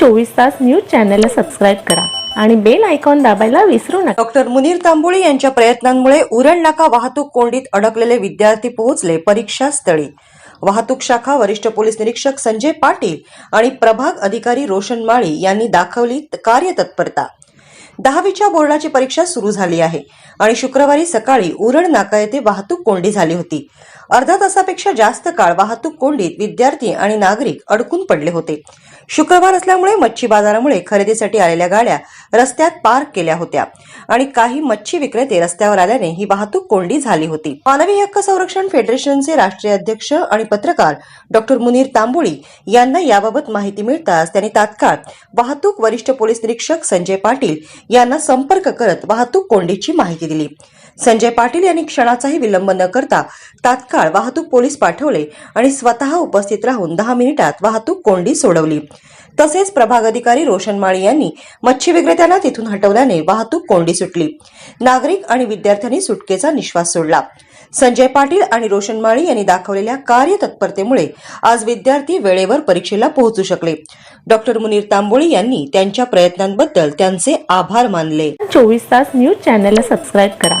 चोवीस तास न्यूज चॅनलला सबस्क्राईब करा आणि बेल आयकॉन दाबायला विसरू नका. डॉक्टर मुनीर तांबोळी यांच्या प्रयत्नांमुळे उरण नाका वाहतूक कोंडीत अडकलेले विद्यार्थी पोहोचले परीक्षा स्थळी वाहतूक शाखा वरिष्ठ पोलीस निरीक्षक संजय पाटील आणि प्रभाग अधिकारी रोशन माळी यांनी दाखवली कार्यतत्परता. दहावीच्या बोर्डाची परीक्षा सुरू झाली आहे आणि शुक्रवारी सकाळी उरण नाका येथे वाहतूक कोंडी झाली होती. अर्धा तासापेक्षा जास्त काळ वाहतूक कोंडीत विद्यार्थी आणि नागरिक अडकून पडले होते. शुक्रवार असल्यामुळे मच्छी बाजारामुळे खरेदीसाठी आलेल्या गाड्या रस्त्यात पार्क केल्या होत्या आणि काही मच्छी विक्रेते रस्त्यावर आल्याने ही वाहतूक कोंडी झाली होती. मानवी हक्क संरक्षण फेडरेशनचे राष्ट्रीय अध्यक्ष आणि पत्रकार डॉक्टर मुनीर तांबोळी यांना याबाबत माहिती मिळताच त्यांनी तात्काळ वाहतूक वरिष्ठ पोलीस निरीक्षक संजय पाटील यांना संपर्क करत वाहतूक कोंडीची माहिती दिली. संजय पाटील यांनी क्षणाचाही विलंब न करता तात्काळ वाहतूक पोलीस पाठवले आणि स्वतः उपस्थित राहून दहा मिनिटात वाहतूक कोंडी सोडवली. तसेच प्रभाग अधिकारी रोशन माळी यांनी मच्छी विक्रेत्यांना तिथून हटवल्याने वाहतूक कोंडी सुटली. नागरिक आणि विद्यार्थ्यांनी सुटकेचा निश्वास सोडला. संजय पाटील आणि रोशन माळी यांनी दाखवलेल्या कार्यतत्परतेमुळे आज विद्यार्थी वेळेवर परीक्षेला पोहोचू शकले. डॉक्टर मुनीर तांबोळी यांनी त्यांच्या प्रयत्नांबद्दल त्यांचे आभार मानले. चोवीस तास न्यूज चॅनलला सबस्क्राईब करा.